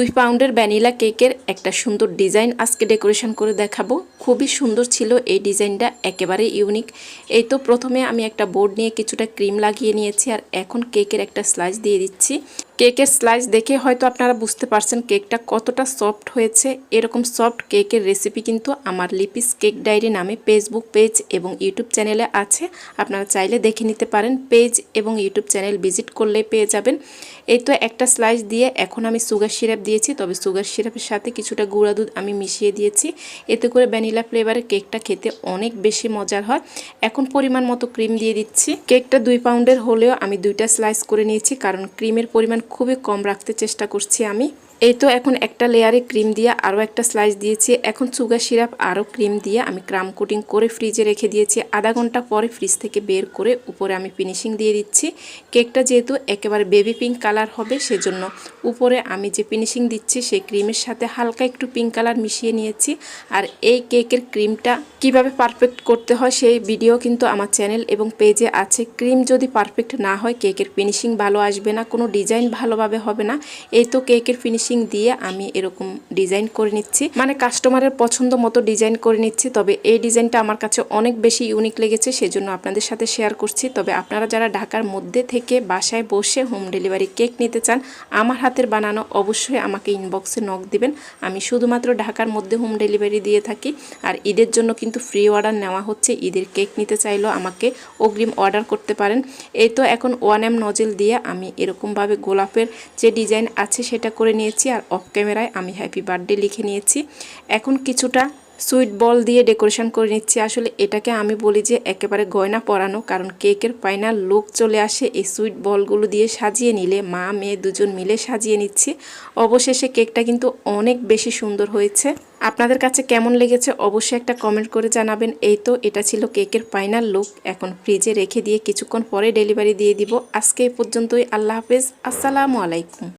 দুই পাউন্ডের ভ্যানিলা কেকের একটা সুন্দর ডিজাইন আজকে ডেকোরেশন করে দেখাবো। খুবই সুন্দর ছিল এই ডিজাইনটা, একেবারে ইউনিক। এই তো প্রথমে আমি একটা বোর্ড নিয়ে কিছুটা ক্রিম লাগিয়ে নিয়েছি আর এখন কেকের একটা স্লাইস দিয়ে দিচ্ছি। কেকের স্লাইস দেখে হয়তো আপনারা বুঝতে পারছেন কেকটা কতটা সফট হয়েছে। এরকম সফট কেকের রেসিপি কিন্তু আমার লিপিস কেক ডায়েরি নামে ফেসবুক পেজ এবং ইউটিউব চ্যানেলে আছে। আপনারা চাইলে দেখে নিতে পারেন পেজ এবং ইউটিউব চ্যানেল ভিজিট করলে পেয়ে যাবেন। এই তো একটা স্লাইস দিয়ে এখন আমি সুগার সিরাপ দিয়েছি, তবে সুগার সিরাপের সাথে কিছুটা গুঁড়া দুধ আমি মিশিয়ে দিয়েছি। এতে করে ভ্যানিলা ফ্লেভারের কেকটা খেতে অনেক বেশি মজার হয়। এখন পরিমাণ মতো ক্রিম দিয়ে দিচ্ছি। কেকটা দুই পাউন্ডের হলেও আমি দুইটা স্লাইস করে নিয়েছি, কারণ ক্রিমের পরিমাণ খুবই কম রাখতে চেষ্টা করছি আমি। এই তো এখন একটা লেয়ারে ক্রিম দিয়ে আরও একটা স্লাইস দিয়েছি। এখন সুগার সিরাপ আরও ক্রিম দিয়ে আমি ক্রাম কোটিং করে ফ্রিজে রেখে দিয়েছি। আধা ঘণ্টা পরে ফ্রিজ থেকে বের করে উপরে আমি ফিনিশিং দিয়ে দিচ্ছি। কেকটা যেহেতু একেবারে বেবি পিঙ্ক কালার হবে, সেজন্য উপরে আমি যে ফিনিশিং দিচ্ছি, সেই ক্রিমের সাথে হালকা একটু পিঙ্ক কালার মিশিয়ে নিয়েছি। আর এই কেকের ক্রিমটা কীভাবে পারফেক্ট করতে হয়, সেই ভিডিও কিন্তু আমার চ্যানেল এবং পেজে আছে। ক্রিম যদি পারফেক্ট না হয়, কেকের ফিনিশিং ভালো আসবে না, কোনো ডিজাইন ভালোভাবে হবে না। এই তো কেকের ফিনিশিং দিয়ে আমি এরকম ডিজাইন করে নিচ্ছি। মানে কাস্টমারের পছন্দ মতো ডিজাইন করে নিচ্ছি, তবে এই ডিজাইনটা আমার কাছে অনেক বেশি ইউনিক লেগেছে, সেজন্য আপনাদের সাথে শেয়ার করছি। তবে আপনারা যারা ঢাকার মধ্যে থেকে বাসায় বসে হোম ডেলিভারি কেক নিতে চান, আমার হাতের বানানো অবশ্যই আমাকে ইনবক্সে নক দিবেন। আমি শুধুমাত্র ঢাকার মধ্যে হোম ডেলিভারি দিয়ে থাকি, আর ঈদের জন্য কিন্তু ফ্রি অর্ডার নেওয়া হচ্ছে। ঈদের কেক নিতে চাইলেও আমাকে অগ্রিম অর্ডার করতে পারেন। এই তো এখন ওয়ান এম নজেল দিয়ে আমি এরকমভাবে গোলাপের যে ডিজাইন আছে, সেটা করে নিয়েছি আর অফ ক্যামেরায় আমি হ্যাপি বার্থডে লিখে নিয়েছি। এখন কিছুটা সুইট বল দিয়ে ডেকোরেশন করে নিচ্ছি। আসলে এটাকে আমি বলি যে একেবারে গয়না পরানো, কারণ কেকের ফাইনাল লুক চলে আসে এই সুইট বলগুলো দিয়ে সাজিয়ে নিলে। মা, মেয়ে দুজন মিলে সাজিয়ে নিচ্ছি। অবশেষে কেকটা কিন্তু অনেক বেশি সুন্দর হয়েছে। আপনাদের কাছে কেমন লেগেছে অবশ্যই একটা কমেন্ট করে জানাবেন। এই তো, এটা ছিল কেকের ফাইনাল লুক এখন ফ্রিজে রেখে দিয়ে কিছুক্ষণ পরে ডেলিভারি দিয়ে দিব। আজকে এই পর্যন্তই। আল্লাহ হাফেজ। আসসালামু আলাইকুম।